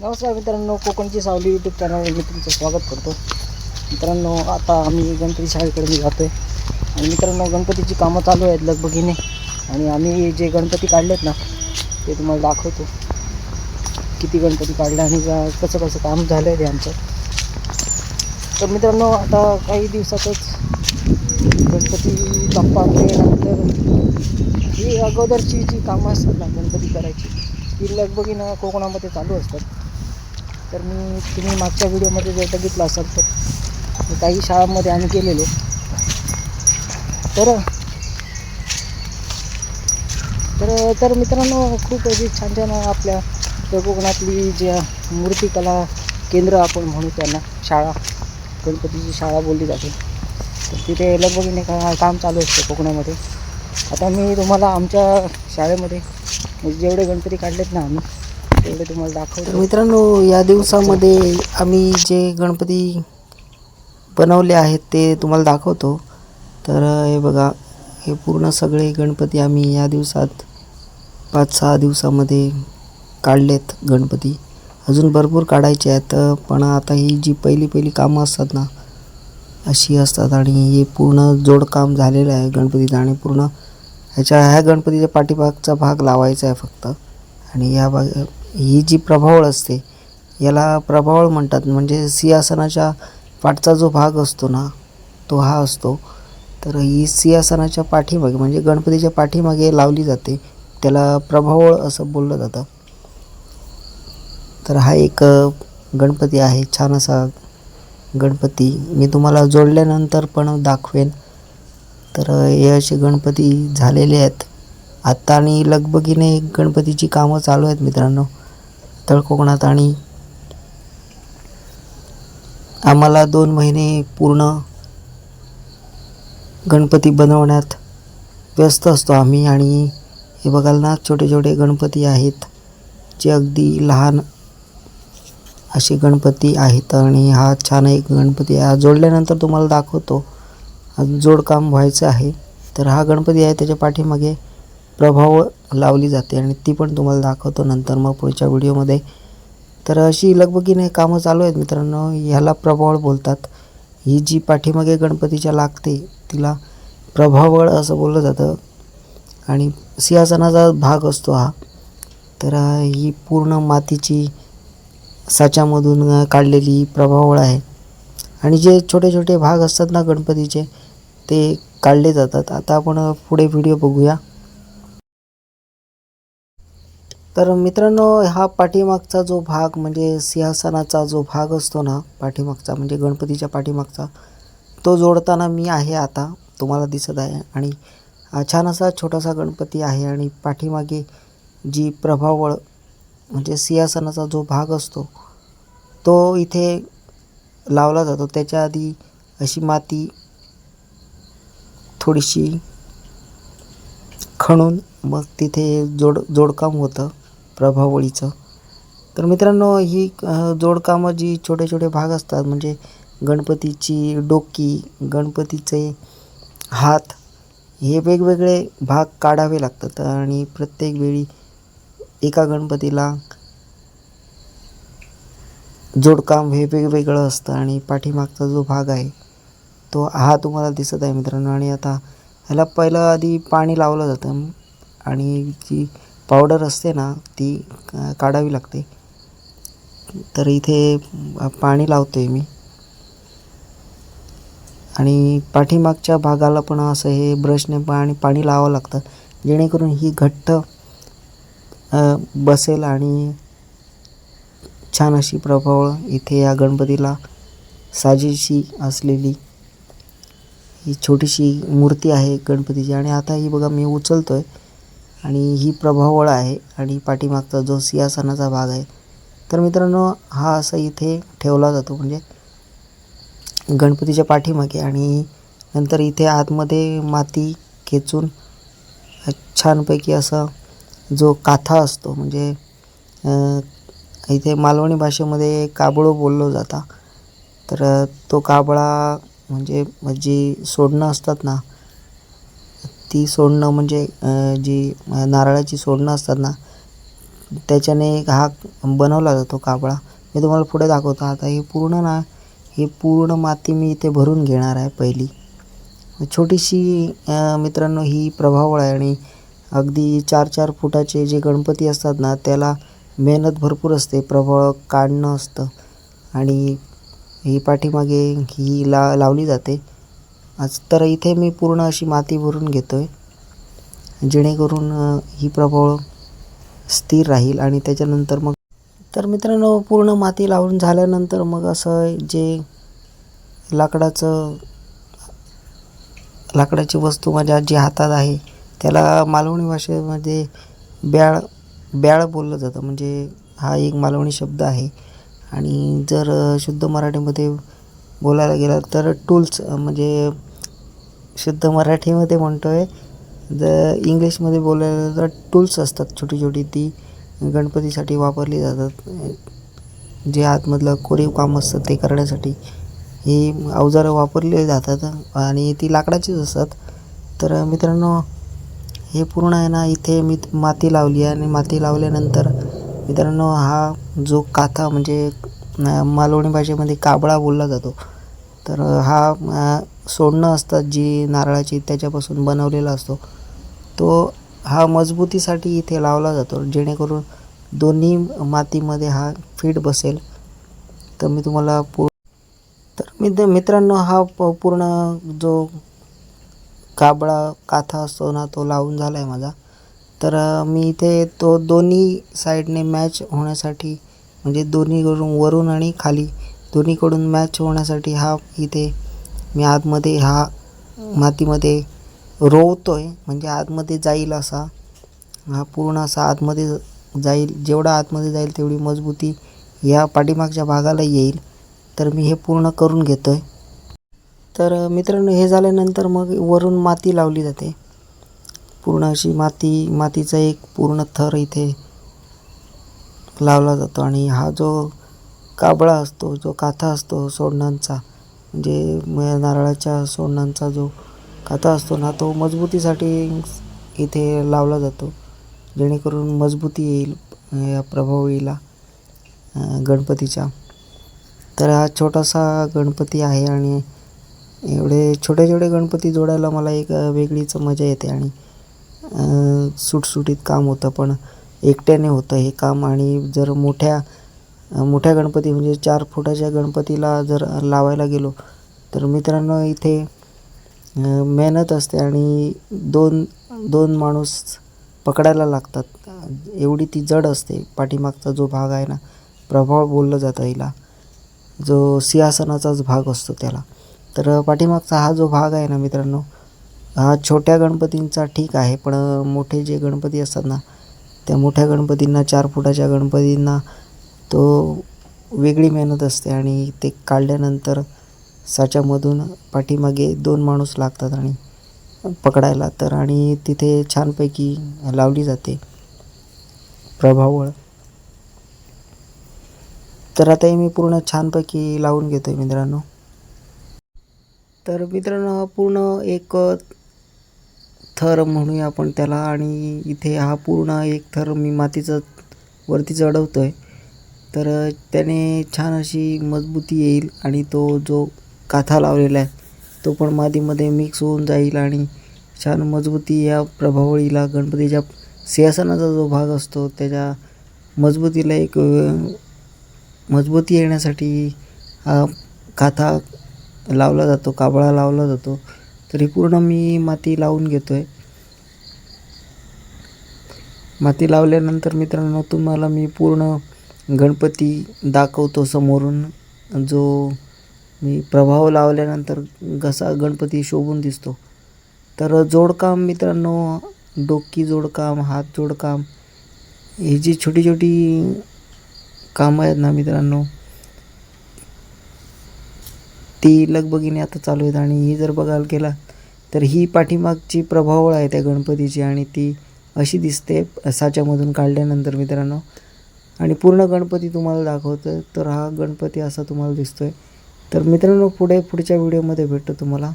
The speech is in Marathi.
नमस्कार मित्रांनो कोकणची सावली यूट्यूब चॅनलवर मी तुमचं स्वागत करतो. मित्रांनो आता आम्ही गणपती शाळेकडे मी जातो आहे आणि मित्रांनो गणपतीची कामं चालू आहेत लगबगीने. आणि आम्ही जे गणपती काढलेत ना ते तुम्हाला दाखवतो. किती गणपती काढले आणि कसं कसं काम झालं आहे ते आमचं. तर मित्रांनो आता काही दिवसातच गणपती बाप्पा आल्यानंतर ही अगोदरची जी कामं असतात ना गणपती करायची ती लगबगीनं कोकणामध्ये चालू असतात. तर मी तुम्ही मागच्या व्हिडिओमध्ये जर बघितला असाल तर मी काही शाळांमध्ये आम्ही केलेलो तर तर तर मित्रांनो खूप अशी छान छान आपल्या कोकणातली ज्या मूर्तिकला केंद्र आपण म्हणू त्यांना शाळा गणपतीची शाळा बोलली जाते. तर तिथे लगबगीने काम चालू असतं कोकणामध्ये आता मी तुम्हाला आमच्या शाळेमध्ये म्हणजे जेवढे गणपती काढलेत ना आम्ही तेवढे तुम्हाला दाखवतो. मित्रांनो या दिवसामध्ये आम्ही जे गणपती बनवले आहेत ते तुम्हाला दाखवतो. तर हे बघा हे पूर्ण सगळे गणपती आम्ही या दिवसात पाच सहा दिवसामध्ये काढलेत गणपती. अजून भरपूर काढायचे आहेत पण आता ही जी पहिली पहिली कामं असतात ना अशी असतात आणि हे पूर्ण जोडकाम झालेलं आहे गणपतीचं आणि पूर्ण ह्याच्या ह्या गणपतीच्या पाठीमागचा भाग लावायचा आहे फक्त. आणि या भाग ही जी प्रभावळ असते याला प्रभावळ म्हणतात. म्हणजे सिंहासनाच्या पाठचा जो भाग असतो ना तो हा असतो. तर ही सिंहासनाच्या पाठीमागे म्हणजे गणपतीच्या पाठीमागे लावली जाते. त्याला प्रभावळ असं बोललं जातं. तर हा एक गणपती आहे. छान असा गणपती. मी तुम्हाला जोडल्यानंतर पण दाखवेन. तर हे असे गणपती झालेले आहेत. आत्ता आणि लगबगीने गणपतीची कामं चालू आहेत मित्रांनो. तळ कोकणात आणि आम्हाला दोन महिने पूर्ण गणपती बनवण्यात व्यस्त असतो आम्ही आणि हे बघाल ना छोटे छोटे गणपती आहेत जे अगदी लहान असे गणपती आहेत आणि हा छान एक गणपती आहे. हा जोडल्यानंतर तुम्हाला दाखवतो. जोडकाम व्हायचं आहे. तर हा गणपती आहे त्याच्या पाठीमागे प्रभाव लावली जाते आणि ती पण तुम्हाला दाखवतो नंतर मग पुढच्या व्हिडिओमध्ये. तर अशी लगबगीने कामं चालू आहेत मित्रांनो ह्याला प्रभावळ बोलतात. ही जी पाठीमागे गणपतीच्या लागते तिला प्रभावळ असं बोललं जातं. आणि सिंहासनाचा भाग असतो हा. तर ही पूर्ण मातीची साच्यामधून काढलेली प्रभावळ आहे. आणि जे छोटे छोटे भाग असतात ना गणपतीचे ते काढले जातात. आता आपण पुढे व्हिडिओ बघूया. तर मित्रांनो हा पाठीमागचा जो भाग म्हणजे सिंहासनाचा जो भाग असतो ना पाठीमागचा म्हणजे गणपतीच्या पाठीमागचा तो जोडताना मी आहे आता तुम्हाला दिसत आहे. आणि छान असा छोटासा गणपती आहे आणि पाठीमागे जी प्रभावळ म्हणजे सिंहासनाचा जो भाग असतो तो इथे लावला जातो. त्याच्या आधी अशी माती थोडीशी खणून मग तिथे जोड जोडकाम होतं. प्रभावळीचं. तर मित्रांनो ही जोडकामं जी छोटे छोटे भाग असतात म्हणजे गणपतीची डोकी गणपतीचे हात हे वेगवेगळे भाग काढावे लागतात. आणि प्रत्येक वेळी एका गणपतीला जोडकाम हे वेगवेगळं असतं आणि पाठीमागचा जो भाग आहे तो हा तुम्हाला दिसत आहे मित्रांनो. आणि आता ह्याला पहिलं आधी पाणी लावलं जातं. आणि जी पावडर असते ना ती काढावी लागते. तर इथे पाणी लावतो आहे मी. आणि पाठीमागच्या भागाला पण असं हे ब्रशने पाणी पाणी लावावं लागतं. जेणेकरून ही घट्ट बसेल आणि छान अशी प्रभाव इथे या गणपतीला साजेशी असलेली ही छोटीशी मूर्ती आहे गणपतीची. आणि आता ही बघा मी उचलतो आहे आणि ही प्रभावळ आहे आणि पाठीमागचा जो सिंहासनाचा भाग आहे तर मित्रांनो हा असा इथे ठेवला जातो. म्हणजे गणपतीच्या पाठीमागे आणि नंतर इथे आतमध्ये माती खेचून छानपैकी असा जो काथा असतो म्हणजे इथे मालवणी भाषेमध्ये काबळो बोललो जाता. तर तो काबळा म्हणजे जी सोडणं असतात ना ती सोडणं म्हणजे जी नारळाची सोडणं असतात ना त्याच्याने हा बनवला जातो काबळा मी तुम्हाला पुढे दाखवतो. आता हे पूर्ण ना हे पूर्ण माती मी इथे भरून घेणार आहे पहिली. छोटीशी मित्रांनो ही प्रभावळ आहे आणि अगदी चार चार फुटाचे जे गणपती असतात ना त्याला मेहनत भरपूर असते. प्रभाव काढणं असतं. आणि ही पाठीमागे ही ला लावली जाते. आज तर इथे मी पूर्ण अशी माती भरून घेतो आहे जेणेकरून ही प्रबळ स्थिर राहील आणि त्याच्यानंतर मग तर मित्रांनो पूर्ण माती लावून झाल्यानंतर मग असं जे लाकडाचं लाकडाची वस्तू माझ्या जी हातात आहे त्याला मालवणी भाषेमध्ये ब्याळ ब्याळ बोललं जातं. म्हणजे हा एक मालवणी शब्द आहे. आणि जर शुद्ध मराठीमध्ये बोलायला गेलं तर टूल्स म्हणजे शुद्ध मराठीमध्ये म्हणतो आहे जर इंग्लिशमध्ये बोलायला तर टूल्स असतात छोटी छोटी ती गणपतीसाठी वापरली जातात. जे आतमधलं कोरीव काम असतं ते करण्यासाठी. ही अवजारं वापरली जातात आणि ती लाकडाचीच असतात. तर मित्रांनो हे पूर्ण आहे ना इथे मी माती लावली आहे आणि माती लावल्यानंतर मित्रांनो हा जो काथा म्हणजे मालवणी भाषेमध्ये काबळा बोलला जातो. तर हा सोडणं असतात जी नारळाची त्याच्यापासून बनवलेला असतो तो हा मजबूतीसाठी इथे लावला जातो जेणेकरून दोन्ही मातीमध्ये हा फिट बसेल. तर मी तुम्हाला पू तर मित्र मित्रांनो हा प पूर्ण जो काबळा काथा असतो ना तो लावून झाला आहे माझा. तर मी इथे तो दोन्ही साईडने मॅच होण्यासाठी म्हणजे दोन्हीकडून वरून आणि खाली दोन्हीकडून मॅच होण्यासाठी हा इथे मी आतमध्ये हा मातीमध्ये रोवतो आहे म्हणजे आतमध्ये जाईल असा हा पूर्ण असा आतमध्ये जाईल जेवढा आतमध्ये जाईल तेवढी मजबूती या पाठीमागच्या भागाला येईल. तर मी हे पूर्ण करून घेतो आहे तर मित्रांनो हे झाल्यानंतर मग वरून माती लावली जाते. पूर्ण अशी माती मातीचा एक पूर्ण थर इथे लावला जातो आणि हा जो काबळा असतो जो काथा असतो सोडण्यांचा म्हणजे नारळाच्या सोंडांचा जो काथा असतो ना तो मजबूतीसाठी इथे लावला जातो. जेणेकरून मजबूती येईल या प्रभावळीला गणपतीच्या. तर हा छोटासा गणपती आहे आणि एवढे छोटे छोटे गणपती जोडायला मला एक वेगळीच मजा येते आणि सुटसुटीत काम होतं. पण एकट्याने होतं हे काम आणि जर मोठ्या मोठ्या गणपती म्हणजे चार फुटाच्या गणपतीला जर लावायला गेलो तर मित्रांनो इथे मेहनत असते आणि दोन दोन माणूस पकडायला लागतात. एवढी ती जड असते. पाठीमागचा जो भाग आहे ना प्रभाव बोललं जातं हिला. जो सिंहासनाचाच भाग असतो त्याला. तर पाठीमागचा हा जो भाग आहे ना मित्रांनो हा छोट्या गणपतींचा ठीक आहे पण मोठे जे गणपती असतात ना त्या मोठ्या गणपतींना चार फुटाच्या गणपतींना तो वेगळी मेहनत असते आणि ते काढल्यानंतर साच्यामधून पाठीमागे दोन माणूस लागतात आणि पकडायला. तर आणि तिथे छानपैकी लावली जाते प्रभावळ. तर आता हे मी पूर्ण छानपैकी लावून घेतो आहे मित्रांनो. तर मित्रांनो हा पूर्ण एक थर म्हणूया आपण त्याला आणि इथे हा पूर्ण एक थर मी मातीचा वरती चढवतो आहे तर त्याने छान अशी मजबूती येईल आणि तो जो काथा लावलेला आहे तो पण मातीमध्ये मिक्स होऊन जाईल आणि छान मजबूती या प्रभावळीला गणपतीच्या सिंहासनाचा जो भाग असतो त्याच्या मजबूतीला एक मजबूती येण्यासाठी हा काथा लावला जातो काबळा लावला जातो. तरी पूर्ण मी माती लावून घेतो आहे माती लावल्यानंतर मित्रांनो तुम्हाला मी पूर्ण गणपती दाखवतो समोरून. जो मी प्रभाव लावल्यानंतर कसा गणपती शोभून दिसतो. तर जोडकाम मित्रांनो डोकी जोडकाम हात जोडकाम ही जी छोटी छोटी कामं आहेत ना मित्रांनो ती लगबगीने आता चालू आहेत. आणि ही जर बघायला गेला तर ही पाठीमागची प्रभावळ आहे त्या गणपतीची. आणि ती अशी दिसते साच्यामधून काढल्यानंतर मित्रांनो. आणि पूर्ण गणपती तुम्हाला दाखवतो आहे तर हा गणपती असा तुम्हाला दिसतो आहे तर मित्रांनो पुढे पुढच्या व्हिडिओमध्ये भेटतो तुम्हाला.